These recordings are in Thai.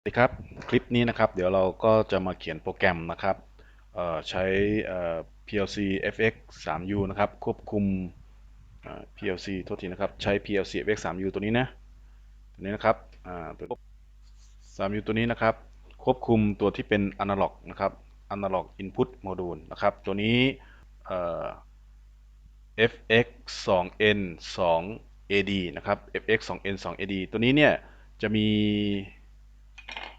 สวัสดีครับคลิปนี้นะครับเดี๋ยวเราก็จะมาเขียนโปรแกรมนะครับใช้ PLC FX 3U นะครับควบคุม PLC โทษทีนะครับใช้ PLC FX 3U ตัวนี้นะตัวนี้นะครับตัว 3U ตัวนี้นะครับควบคุมตัวที่เป็น Analog นะครับ Analog Input Module นะครับตัวนี้ fx 2 n 2 ad นะครับ fx 2 n 2 ad ตัวนี้เนี่ยจะมี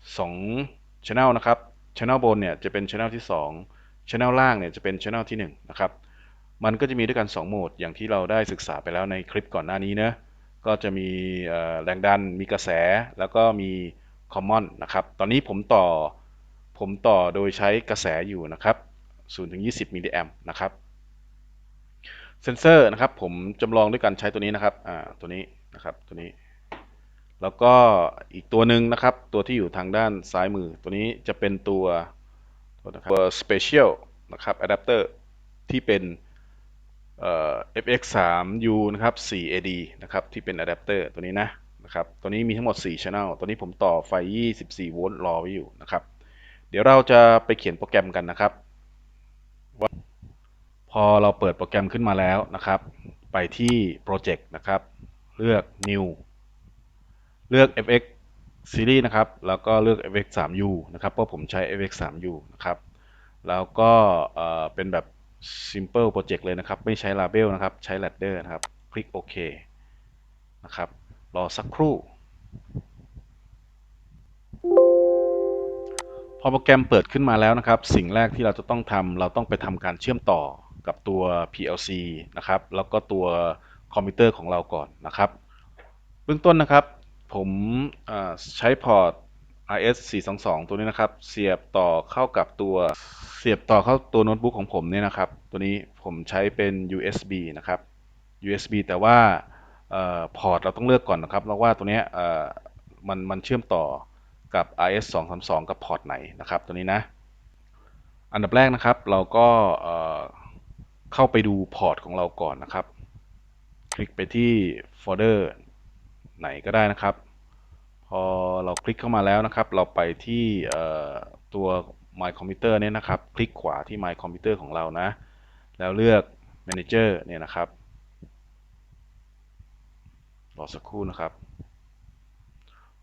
2 channel นะครับ channel บนเนี่ยจะเป็น channel ที่ 2 channel ล่างเนี่ยจะเป็น channel ที่ 1 นะครับ มันก็จะมีด้วยกัน 2 โหมด อย่างที่เราได้ศึกษาไปแล้วในคลิปก่อนหน้านี้เนะก็จะมีแรงดัน มีกระแส แล้วก็มี common นะครับ ตอนนี้ผมต่อ ผมต่อโดยใช้กระแสอยู่นะครับ0ถึง20มิลลิแอมป์นะครับเซนเซอร์นะครับผมจำลองด้วยการใช้ตัวนี้นะครับ อ่า ตัวนี้นะครับ ตัวนี้ แล้วก็อีกตัวหนึ่งนะครับ ตัวที่อยู่ทางด้านซ้ายมือ ตัวนี้จะเป็นตัวตัว Special นะครับอะแดปเตอร์ที่เป็นเอ่อ FX3U นะครับ 4AD นะครับ ที่เป็นอะแดปเตอร์ตัวนี้นะนะครับ ตัวนี้มีทั้งหมด 4 Channel ตัวนี้ผมต่อไฟ 24 โวลต์รอไว้อยู่นะครับ เดี๋ยวเราจะไปเขียนโปรแกรมกันนะครับพอเราเปิดโปรแกรมขึ้นมาแล้วนะครับ ไปที่ Project นะครับ เลือก New เลือก FX Series นะครับ แล้วก็เลือก FX 3U นะครับเพราะผมใช้ FX 3U นะครับ แล้วก็เป็นแบบ Simple Project เลยนะครับ ไม่ใช้ Label นะครับ ใช้ Ladder นะครับ คลิกโอเคนะครับ รอสักครู่ พอโปรแกรมเปิดขึ้นมาแล้วนะครับ สิ่งแรกที่เราจะต้องทำเราต้องไปทำการเชื่อมต่อกับตัว PLC นะครับ แล้วก็ตัวคอมพิวเตอร์ของเราก่อนนะครับ เบื้องต้นนะครับ ผมใช้พอร์ต RS 422 ตัวนี้นะครับ เสียบต่อเข้ากับตัวเสียบต่อเข้าตัวโน้ตบุ๊กของผมเนี่ยนะครับ ตัวนี้ผมใช้เป็น USB นะครับ USB แต่ว่าออพอร์ตเราต้องเลือกก่อนนะครับแล้วว่าตัวนี้มันมันเชื่อมต่อกับ RS 232 กับพอร์ตไหนนะครับ ตัวนี้นะ อันดับแรกนะครับ เราก็เข้าไปดูพอร์ตของเราก่อนนะครับ คลิกไปที่โฟลเดอร์ ไหนก็ได้นะครับ พอเราคลิกเข้ามาแล้วนะครับ เราไปที่ตัว My Computer เนี่ยนะครับ คลิกขวาที่ My Computer ของเรานะ แล้วเลือก Manager เนี่ยนะครับรอสักครู่นะครับ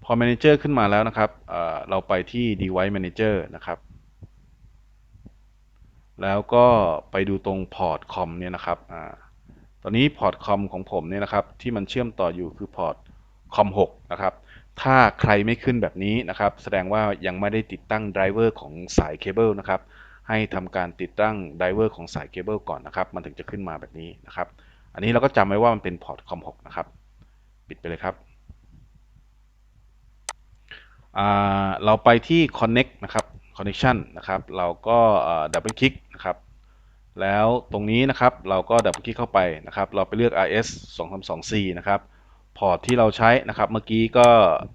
พอ Manager ขึ้นมาแล้วนะครับเเราไปที่ Device Manager นะครับแล้วก็ไปดูตรงพอร์ตคอมเนี่ยนะครับ อ่า ตอนนี้พอร์ตคอมของผมเนี่ยนะครับ ที่มันเชื่อมต่ออยู่คือพอร์ต คอม6นะครับ ถ้าใครไม่ขึ้นแบบนี้นะครับ แสดงว่ายังไม่ได้ติดตั้งไดรเวอร์ของสายเคเบิลนะครับ ให้ทำการติดตั้งไดรเวอร์ของสายเคเบิลก่อนนะครับ มันถึงจะขึ้นมาแบบนี้นะครับ อันนี้เราก็จำไว้ว่ามันเป็นพอร์ตคอม6นะครับ ปิดไปเลยครับเราไปที่ connect นะครับ connection นะครับ เราก็ดับเบิลคลิกนะครับ แล้วตรงนี้นะครับ เราก็ดับเบิลคลิกเข้าไปนะครับ เราไปเลือก RS 2 3 2 4นะครับ พอร์ตที่เราใช้นะครับเมื่อกี้ก็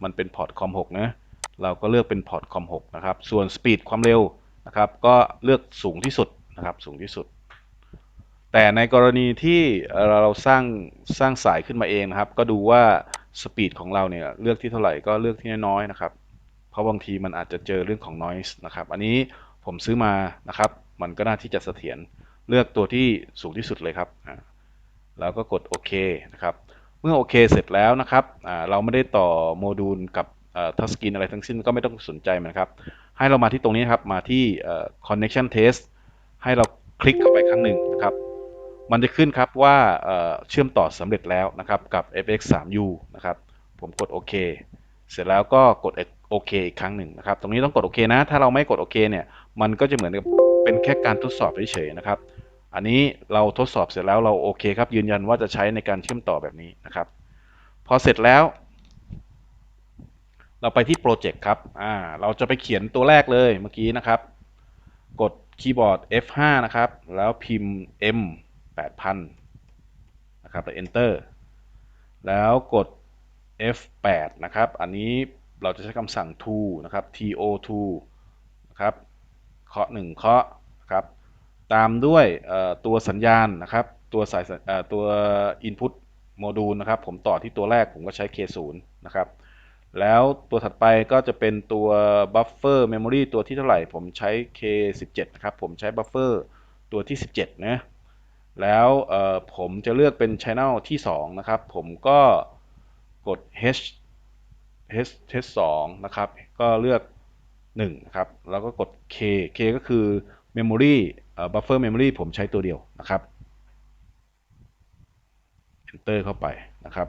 มันเป็นพอร์ตคอม6นะเราก็เลือกเป็นพอร์ตคอม6นะครับส่วนสปีดความเร็วนะครับก็เลือกสูงที่สุดนะครับสูงที่สุด แต่ในกรณีที่เอ่อเราสร้างสร้างสายขึ้นมาเองนะครับ ก็ดูว่าสปีดของเราเนี่ยเลือกที่เท่าไหร่ก็เลือกที่น้อยๆนะครับ เพราะบางทีมันอาจจะเจอเรื่องของ noise นะครับ อันนี้ผมซื้อมานะครับ มันก็น่าที่จะเสถียรเลือกตัวที่สูงที่สุดเลยครับอ่าแล้วก็กดโอเคนะครับ เมื่อโอเคเสร็จแล้วนะครับเราไม่ได้ต่อโมดูลกับทัสกรีนอะไรทั้งสิ้นก็ไม่ต้องสนใจมันะครับ ให้เรามาที่ตรงนี้ครับ มาที่ connection test ให้เราคลิกเข้าไปครั้งหนึ่งนะครับ มันจะขึ้นครับว่าเชื่อมต่อสำเร็จแล้วนะครับกับ FX3U นะครับ ผมกดโอเคเสร็จแล้วก็กดโอเคอีกครั้งหนึ่งนะครับ ตรงนี้ต้องกดโอเคนะ ถ้าเราไม่กดโอเคเนี่ย มันก็จะเหมือนกับเป็นแค่การทดสอบเฉยๆนะครับ อันนี้เราทดสอบเสร็จแล้วเราโอเคครับยืนยันว่าจะใช้ในการเชื่อมต่อแบบนี้นะครับ พอเสร็จแล้ว เราไปที่โปรเจกต์ครับอ่าเราจะไปเขียนตัวแรกเลยเมื่อกี้นะครับ กดคีย์บอร์ด F5 นะครับ แล้วพิมพ์ M 8000นะครับแล้ว Enter แล้วกด F8 นะครับ อันนี้เราจะใช้คำสั่ง to นะครับ to2 นะครับเคาะหนึ่งเคาะ ตามด้วยตัวสัญญาณนะครับตัวสายตัว input module นะครับ ผมต่อที่ตัวแรกผมก็ใช้ K0 นะครับ แล้วตัวถัดไปก็จะเป็นตัว buffer memory ตัวที่เท่าไหร่ ผมใช้ K17 นะครับ ผมใช้ buffer ตัวที่ 17 นะ แล้วผมจะเลือกเป็น channel ที่ 2 นะครับ ผมก็กด H H H 2นะครับ ก็เลือก 1 นะครับ แล้วก็กด K K ก็คือ memory buffer memory ผมใช้ตัวเดียวนะครับ enter เข้าไปนะครับ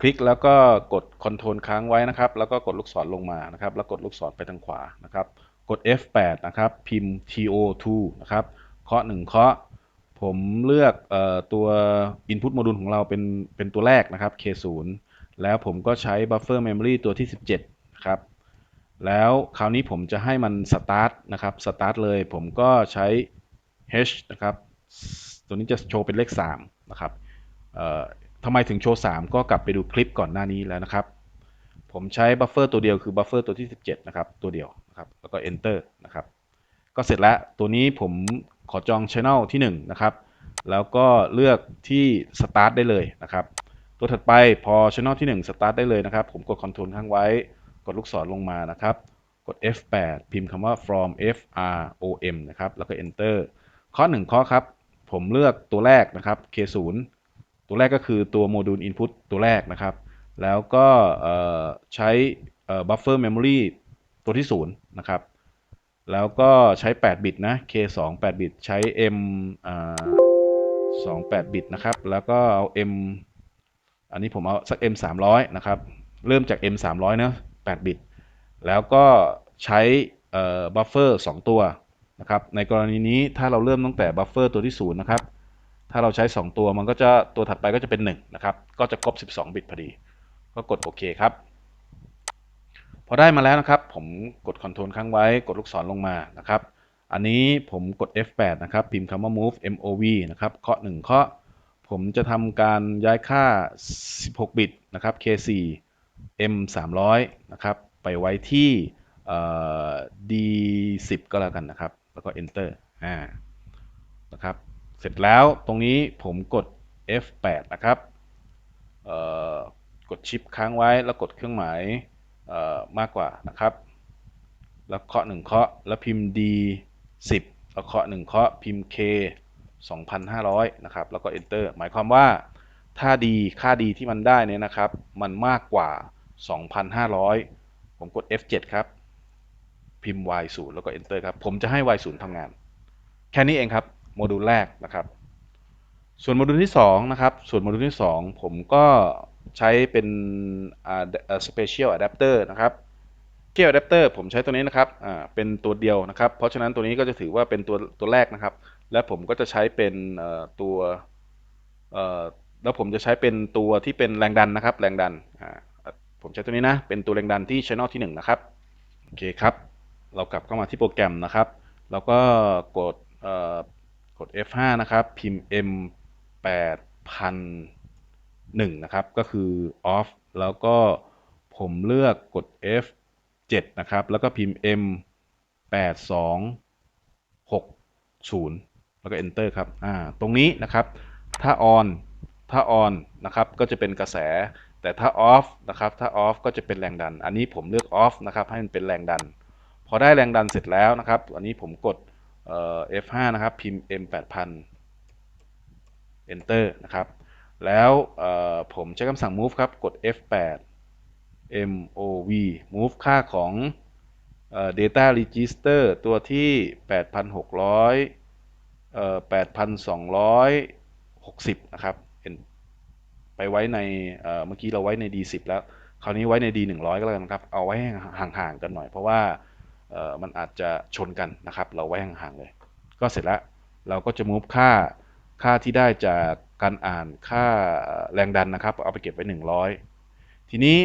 คลิกแล้วก็กด Ctrl ค้างไว้นะครับ แล้วก็กดลูกศรลงมานะครับ แล้วกดลูกศรไปทางขวานะครับ กด F8 นะครับ พิมพ์ TO2 นะครับเคาะ1เคาะผมเลือกออตัว Input Module ของเราเป็นเป็นตัวแรกนะครับ K0 แล้วผมก็ใช้ Buffer Memory ตัวที่ 17 นะครับ แล้วคราวนี้ผมจะให้มัน Start นะครับ Start เลยผมก็ใช้ H นะครับตัวนี้จะโชว์เป็นเลข3นะครับทำไมถึงโชว์ 3 ก็กลับไปดูคลิปก่อนหน้านี้แล้วนะครับ ผมใช้บัฟเฟอร์ตัวเดียวคือบัฟเฟอร์ตัวที่ 17 นะครับ ตัวเดียวนะครับ แล้วก็ enter นะครับ ก็เสร็จแล้ว ตัวนี้ผมขอจอง channel ที่ 1 นะครับ แล้วก็เลือกที่ start ได้เลยนะครับ ตัวถัดไปพอ channel ที่ 1 start ได้เลยนะครับ ผมกด control ข้างไว้ กดลูกศรลงมานะครับ กด F8 พิมพ์คำว่า from F R O M นะครับ แล้วก็ enter ข้อ 1 ข้อครับ ผมเลือกตัวแรกนะครับ K0 ตัวแรกก็คือตัวโมดูล Input ตัวแรกนะครับ แล้วก็ใช้ Buffer Memory ตัวที่ 0 นะครับ แล้วก็ใช้ 8 บิตนะ K2 8 บิต ใช้ M 2 8 บิตนะครับ แล้วก็เอา M อันนี้ผมเอาสัก M 300นะครับ เริ่มจาก M 300นะ 8 บิต แล้วก็ใช้บัฟเฟอร์2ตัวนะครับในกรณีนี้ถ้าเราเริ่มตั้งแต่บัฟเฟอร์ตัวที่0นะครับถ้าเราใช้ 2 ตัวมันก็จะตัวถัดไปก็จะเป็น1นะครับก็จะครบ 12 บิตพอดี ก็กดโอเคครับ พอได้มาแล้วนะครับ ผมกด Ctrl ค้างไว้กดลูกศรลงมานะครับ อันนี้ผมกด F8 นะครับพิมพ์คำว่า move mov นะครับเคาะ1เคาะผมจะทำการย้ายค่า 16 บิตนะครับ K4 M 300นะครับ ไปไว้ที่ D10 ก็แล้วกันนะครับ แล้วก็ enter อ่านะครับ เสร็จแล้วตรงนี้ผมกด F8 นะครับกดชิปค้างไว้แล้วกดเครื่องหมายมากกว่านะครับ แล้วเคาะ1เคาะแล้วพิมพ์ D10 แล้วเคาะ1เคาะพิมพ์ K 2,500 นะครับ แล้วก็ enter หมายความว่า ถ้าดีค่าดีที่มันได้เนี่ยนะครับ มันมากกว่า 2,500 ผมกด F7 ครับ พิมพ์ Y0 แล้วก็ enter ครับ ผมจะให้ Y0 ทำงาน แค่นี้เองครับ โมดูลแรกนะครับ ส่วนโมดูลที่2นะครับ ส่วนโมดูลที่ 2 ผมก็ใช้เป็น special adapter นะครับ special adapter ผมใช้ตัวนี้นะครับ อ่า เป็นตัวเดียวนะครับ เพราะฉะนั้นตัวนี้ก็จะถือว่าเป็นตัวตัวแรกนะครับ และผมก็จะใช้เป็นตัว แล้วผมจะใช้เป็นตัวที่เป็นแรงดันนะครับ แรงดันผมใช้ตัวนี้นะ เป็นตัวแรงดันที่ channel ที่ 1 นะครับ โอเคครับ เรากลับเข้ามาที่โปรแกรมนะครับ แล้วก็กดกด F5 นะครับ พิมพ์ M 8001นะครับ ก็คือ off แล้วก็ผมเลือกกด F7 นะครับ แล้วก็พิมพ์ M 8260 แล้วก็ enter ครับ อ่า ตรงนี้นะครับ ถ้า on ถ้า on นะครับก็จะเป็นกระแส แต่ถ้า off นะครับถ้า off ก็จะเป็นแรงดัน อันนี้ผมเลือก off นะครับให้มันเป็นแรงดัน พอได้แรงดันเสร็จแล้วนะครับ อันนี้ผมกด F5 นะครับพิมพ์ M 8000 Enter นะครับ แล้วผมใช้คำสั่ง move ครับกด F8 mov move ค่าของ data register ตัวที่ 8,600 8,260 นะครับ ไปไว้ในเมื่อกี้เราไว้ใน D10 แล้ว คราวนี้ไว้ใน D100 ก็แล้วกันครับ เอาไว้ห่างๆกันหน่อย เพราะว่ามันอาจจะชนกันนะครับ เราไว้ห่างๆเลย ก็เสร็จแล้ว เราก็จะ move ค่าค่าที่ได้จากการอ่านค่าแรงดันนะครับ เอาไปเก็บไว้ 100 ทีนี้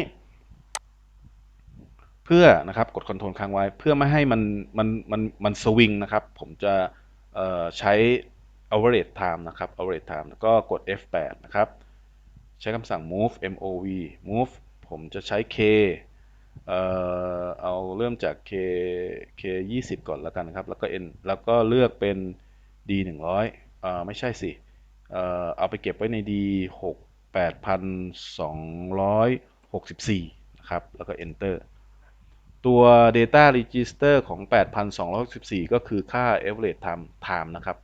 เพื่อนะครับกดคอนโทรลค้างไว้ เพื่อไม่ให้มันมันมันมันสวิงนะครับ ผมจะใช้ average time นะครับ average time ก็กด F8 นะครับ ใช้คำสั่ง move mov move ผมจะใช้ k เอ่อเอาเริ่มจาก k k 20 ก่อนแล้วกันนะครับ แล้วก็ n แล้วก็เลือกเป็น d 100เอ่อไม่ใช่สิเอ่อเอาไปเก็บไว้ใน d 6 8,264 นะครับ แล้วก็ enter ตัว data register ของ 8,264 ก็คือค่า average time time นะครับ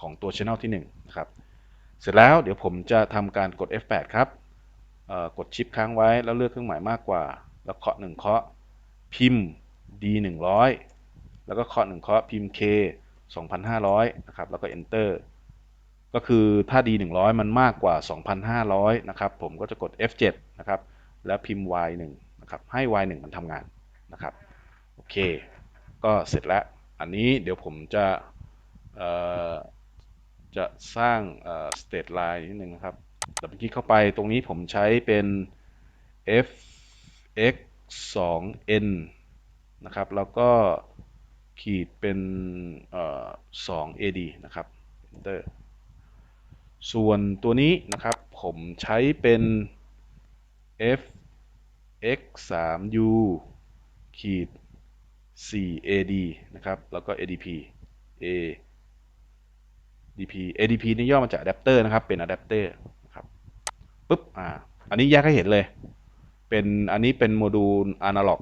ของตัว channel ที่ 1 นะครับ เสร็จแล้วเดี๋ยวผมจะทำการกด F8 ครับกดชิปค้างไว้แล้วเลือกเครื่องหมายมากกว่า แล้วเคาะ1เคาะพิมพ์ D 100แล้วก็เคาะ1เคาะพิมพ์ K 2,500นะครับแล้วก็ enter ก็คือถ้า D 100มันมากกว่า 2,500นะครับผมก็จะกด F7 นะครับแล้วพิมพ์ Y 1นะครับให้ Y 1มันทำงานนะครับโอเค ก็เสร็จแล้ว อันนี้เดี๋ยวผมจะ จะสร้างเอ่อ state line นิดนึงนะครับดับเบิลคลิกเข้าไปตรงนี้ผมใช้เป็น f x 2 n นะครับ แล้วก็ขีดเป็นเอ่อ2 ad นะครับ enter ส่วนตัวนี้นะครับผมใช้เป็น f x 3 u ขีด4 ad นะครับ แล้วก็ adp a dp adp นี่ย่อมาจากอะแดปเตอร์นะครับ เป็นอะแดปเตอร์นะครับปุ๊บอ่าอันนี้แยกให้เห็นเลย เป็นอันนี้เป็นโมดูลอะนาล็อก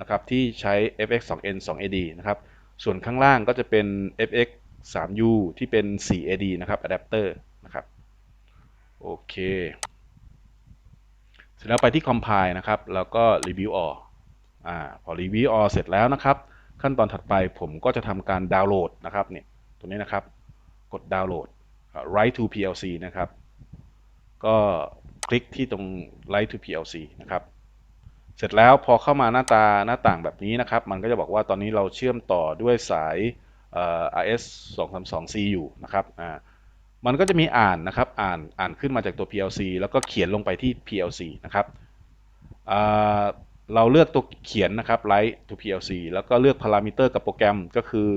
นะครับที่ใช้ fx 2n 2 ad นะครับส่วนข้างล่างก็จะเป็น fx 3 u ที่เป็น 4 ad นะครับอะแดปเตอร์นะครับโอเคเสร็จแล้วไปที่ compile นะครับ แล้วก็ review all อ่าพอ review all เสร็จแล้วนะครับ ขั้นตอนถัดไปผมก็จะทำการดาวน์โหลดนะครับเนี่ยตรงนี้นะครับ กดดาวน์โหลด write to PLC นะครับ ก็คลิกที่ตรง write to PLC นะครับ เสร็จแล้วพอเข้ามาหน้าตาหน้าต่างแบบนี้นะครับ มันก็จะบอกว่าตอนนี้เราเชื่อมต่อด้วยสาย RS 232 C อยู่นะครับอ่ามันก็จะมีอ่านนะครับ อ่านอ่านขึ้นมาจากตัว PLC แล้วก็เขียนลงไปที่ PLC นะครับอ่าเราเลือกตัวเขียนนะครับ write to PLC แล้วก็เลือกพารามิเตอร์กับโปรแกรมก็คือ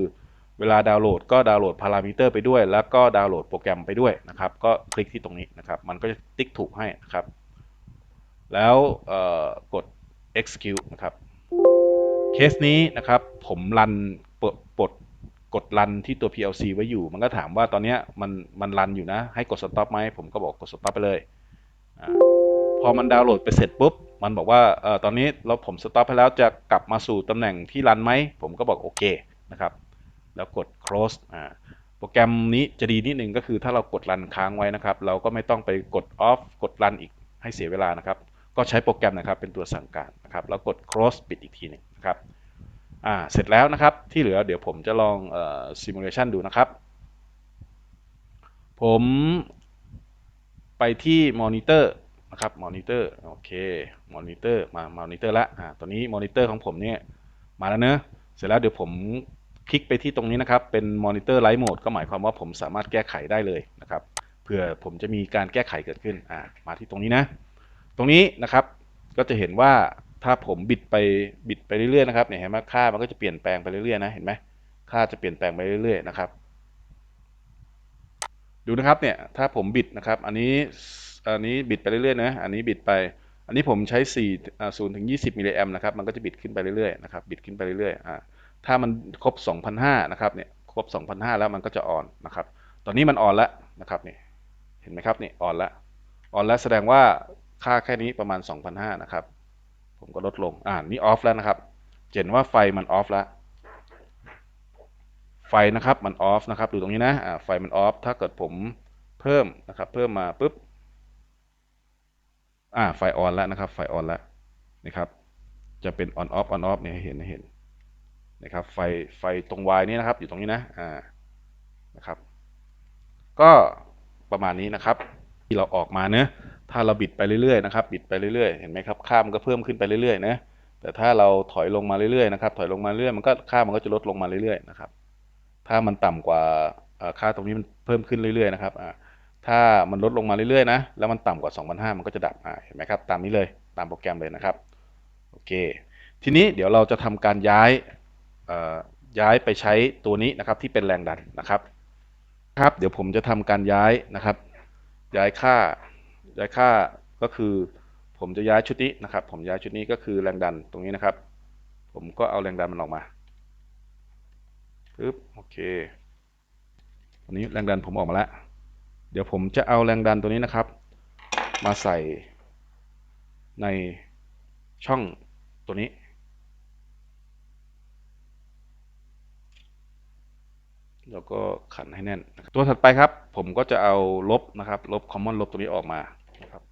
เวลาดาวน์โหลดก็ดาวน์โหลดพารามิเตอร์ไปด้วย แล้วก็ดาวน์โหลดโปรแกรมไปด้วยนะครับ ก็คลิกที่ตรงนี้นะครับ มันก็จะติ๊กถูกให้นะครับ แล้วกด execute นะครับ เคสนี้นะครับผมรันปลดปดกดรันที่ตัว PLC ไว้อยู่ มันก็ถามว่าตอนนี้มันมันรันอยู่นะ ให้กด stop ไหม ผมก็บอกกด stop ไปเลยอพอมันดาวน์โหลดไปเสร็จปุ๊บ มันบอกว่าออตอนนี้เราผม stop ไปแล้วจะกลับมาสู่ตำแหน่งที่รันไหม ผมก็บอกโอเคนะครับ แล้วกด close อ่าโปรแกรมนี้จะดีนิดนึงก็คือถ้าเรากดรันค้างไว้นะครับ เราก็ไม่ต้องไปกด off กดรันอีกให้เสียเวลานะครับ ก็ใช้โปรแกรมนะครับเป็นตัวสั่งการนะครับ แล้วกด close ปิดอีกทีหนึงนะครับอ่าเสร็จแล้วนะครับที่เหลือเดี๋ยวผมจะลองเอ่อ simulation ดูนะครับ ผมไปที่มอนิเตอร์นะครับมอนิเตอร์โอเคมอนิเตอร์มามอนิเตอร์ละอ่าตัวนี้มอนิเตอร์ของผมเนี่ยมาแล้วเนอะเสร็จแล้วเดี๋ยวผม คลิกไปที่ตรงนี้นะครับเป็นมอนิเตอร์ไลท์โหมดก็หมายความว่าผมสามารถแก้ไขได้เลยนะครับเผื่อผมจะมีการแก้ไขเกิดขึ้นอ่ามาที่ตรงนี้นะ ตรงนี้นะครับก็จะเห็นว่าถ้าผมบิดไปบิดไปเรื่อยๆนะครับเนี่ยเห็นไหมค่ามันก็จะเปลี่ยนแปลงไปเรื่อยๆนะเห็นไหมค่าจะเปลี่ยนแปลงไปเรื่อยๆนะครับ ดูนะครับเนี่ยถ้าผมบิดนะครับ อันนี้อันนี้บิดไปเรื่อยๆนะอันนี้บิดไป อันนี้ผมใช้4อ่า0ถึง20มิลลิแอมนะครับมันก็จะบิดขึ้นไปเรื่อยๆนะครับบิดขึ้นไปเรื่อยๆอ่า ถ้ามันครบ 2,500นะครับเนี่ยครบ 2,500 แล้วมันก็จะอ่อนนะครับ ตอนนี้มันอ่อนแล้วนะครับเนี่ยเห็นไหมครับเนี่ยออนแล้วอ่อนแล้วแสดงว่าค่าแค่นี้ประมาณ 2,500นะครับ ผมก็ลดลงอ่านี่ออฟแล้วนะครับเห็นว่าไฟมันออฟแล้วไฟนะครับมันออฟนะครับดูตรงนี้นะอ่าไฟมันออฟถ้าเกิดผมเพิ่มนะครับ เพิ่มมาปุ๊บอ่าไฟออนแล้วนะครับ ไฟออนแล้วนะครับ จะเป็นออนออฟออนออฟเนี่ยเห็นเห็น นะครับไฟไฟตรงวายนี้นะครับ อยู่ตรงนี้นะอ่านะครับ ก็ประมาณนี้นะครับ ที่เราออกมาเนะถ้าเราบิดไปเรื่อยๆนะครับบิดไปเรื่อยๆเห็นไหมครับค่ามันก็เพิ่มขึ้นไปเรื่อยๆนะแต่ถ้าเราถอยลงมาเรื่อยๆนะครับถอยลงมาเรื่อยมันก็ค่ามันก็จะลดลงมาเรื่อยๆนะครับ ถ้ามันต่ำกว่าค่าตรงนี้มันเพิ่มขึ้นเรื่อยๆนะครับอ่าถ้ามันลดลงมาเรื่อยๆนะแล้วมันต่ำกว่า2,500มันก็จะดับอ่าเห็นไหมครับตามนี้เลยตามโปรแกรมเลยนะครับโอเค ทีนี้เดี๋ยวเราจะทำการย้าย ย้ายไปใช้ตัวนี้นะครับที่เป็นแรงดันนะครับครับ เดี๋ยวผมจะทำการย้ายนะครับ ย้ายค่าย้ายค่าก็คือ ผมจะย้ายชุดนี้นะครับ ผมย้ายชุดนี้ก็คือแรงดันตรงนี้นะครับ ผมก็เอาแรงดันมันออกมาปึ๊บโอเคอันนี้แรงดันผมออกมาแล้ว เดี๋ยวผมจะเอาแรงดันตัวนี้นะครับ มาใส่ในช่องตัวนี้ แล้วก็ขันให้แน่น ตัวถัดไปครับ ผมก็จะเอาลบนะครับ ลบ common ลบตัวนี้ออกมานะครับ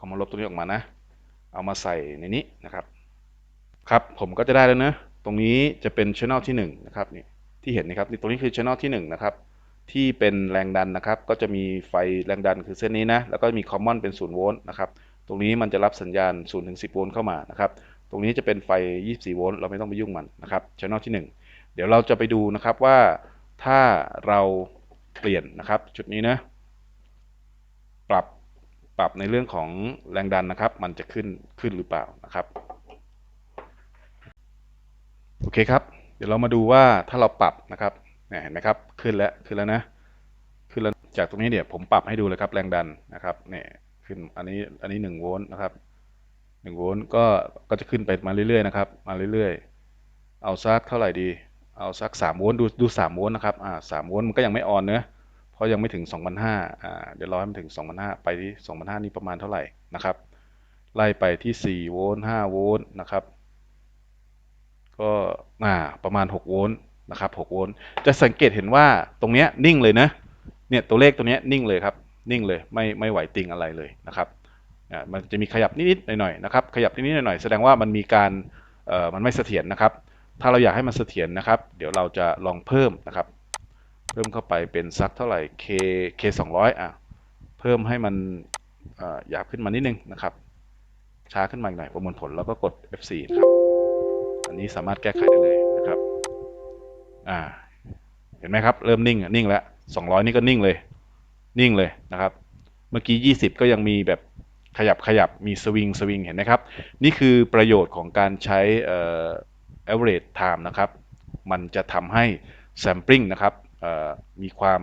common ลบตัวนี้ออกมานะ เอามาใส่ในนี้นะครับ ครับผมก็จะได้แล้วนะ ตรงนี้จะเป็น channel ที่1นะครับนี่ที่เห็นนะครับนี่ตรงนี้คือ channel ที่1นะครับที่เป็นแรงดันนะครับ ก็จะมีไฟแรงดันคือเส้นนี้นะ แล้วก็มี common เป็น0โวลต์นะครับ ตรงนี้มันจะรับสัญญาณ0ถึง10โวลต์เข้ามานะครับ ตรงนี้จะเป็นไฟ 24 โวลต์ เราไม่ต้องไปยุ่งมันนะครับ channel ที่ 1 ดี๋ยวเราจะไปดูนะครับว่าถ้าเราเปลี่ยนนะครับจุดนี้นะปรับปรับในเรื่องของแรงดันนะครับ มันจะขึ้นขึ้นหรือเปล่านะครับโอเคครับ เดี๋ยวเรามาดูว่าถ้าเราปรับนะครับเนี่ยเห็นไหมครับขึ้นแล้วขึ้นแล้วนะขึ้นแล้วจากตรงนี้เดี๋ยวผมปรับให้ดูเลยครับแรงดันนะครับเนี่ยขึ้นอันนี้อันนี้1โวลต์นะครับ1โวลต์ก็ก็จะขึ้นไปมาเรื่อยๆนะครับมาเรื่อยๆ เอาสักเท่าไหร่ดี เอาสัก3โวลต์ดูดู3โวลต์นะครับอ่า3โวลต์มันก็ยังไม่ออนเนอะเพราะยังไม่ถึง2,500อ่าเดี๋ยวรอให้มันถึง2,500ไปที่2,500นี่ประมาณเท่าไหร่นะครับ ไล่ไปที่4โวลต์5โวลต์นะครับ ก็อ่าประมาณ6โวลต์นะครับ6โวลต์จะสังเกตเห็นว่าตรงเนี้ยนิ่งเลยนะเนี่ยตัวเลขตัวเนี้ยนิ่งเลยครับนิ่งเลยไม่ไม่ไหวติงอะไรเลยนะครับอ่ามันจะมีขยับนิดๆหน่อยๆนะครับขยับนิดๆหน่อยๆแสดงว่ามันมีการเอ่อมันไม่เสถียรนะครับ ถ้าเราอยากให้มันเสถียรนะครับ เดี๋ยวเราจะลองเพิ่มนะครับ เพิ่มเข้าไปเป็นสักเท่าไหร่ k k 200อะ เพิ่มให้มันหยาบขึ้นมานิดนึงนะครับ ช้าขึ้นมาหน่อยประมวลผลแล้วก็กด F4 นะครับ อันนี้สามารถแก้ไขได้เลยนะครับ อ่า เห็นไหมครับ เริ่มนิ่งอะนิ่งแล้ว200 นี่ก็นิ่งเลย นิ่งเลยนะครับ เมื่อกี้ 20 ก็ยังมีแบบขยับขยับมีสวิงสวิงเห็นไหมครับ นี่คือประโยชน์ของการใช้อ่อ average time นะครับ มันจะทำให้ sampling นะครับมีความ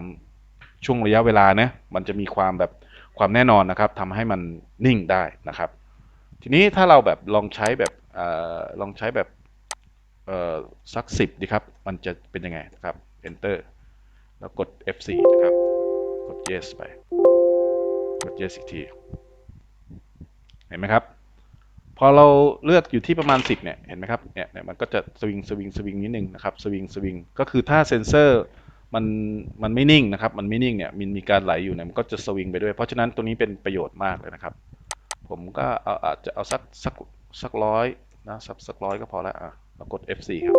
ช่วงระยะเวลานะมันจะมีความแบบความแน่นอนนะครับทำให้มันนิ่งได้นะครับ ทีนี้ถ้าเราแบบลองใช้แบบออลองใช้แบบสักสิบดีครับ มันจะเป็นยังไงนะครับ enter แล้วกด F4 นะครับ กด yes ไป กด yes อีกที เห็นไหมครับ พอเราเลือกอยู่ที่ประมาณ 10เนี่ยเห็นไหมครับเนี่ยเนี่ยมันก็จะสวิงสวิงสวิงนิดนึงนะครับสวิงสวิงก็คือถ้าเซนเซอร์มันมันไม่นิ่งนะครับมันไม่นิ่งเนี่ยมันมีการไหลอยู่เนี่ยมันก็จะสวิงไปด้วย เพราะฉะนั้นตรงนี้เป็นประโยชน์มากเลยนะครับ ผมก็เอาอาจจะเอาสักสักสักร้อยนะสักสักร้อยก็พอแล้วอะเรากด F4 ครับ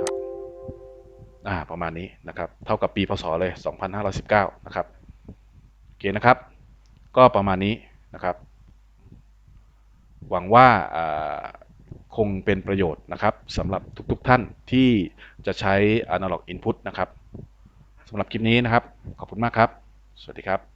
ครับอ่าประมาณนี้นะครับเท่ากับปีพศเลย 2519 นะครับโอเคนะครับ ก็ประมาณนี้นะครับ หวังว่าคงเป็นประโยชน์นะครับสำหรับทุกๆทท่านที่จะใช้ Analog Input นะครับสำหรับคลิปนี้นะครับ ขอบคุณมากครับ สวัสดีครับ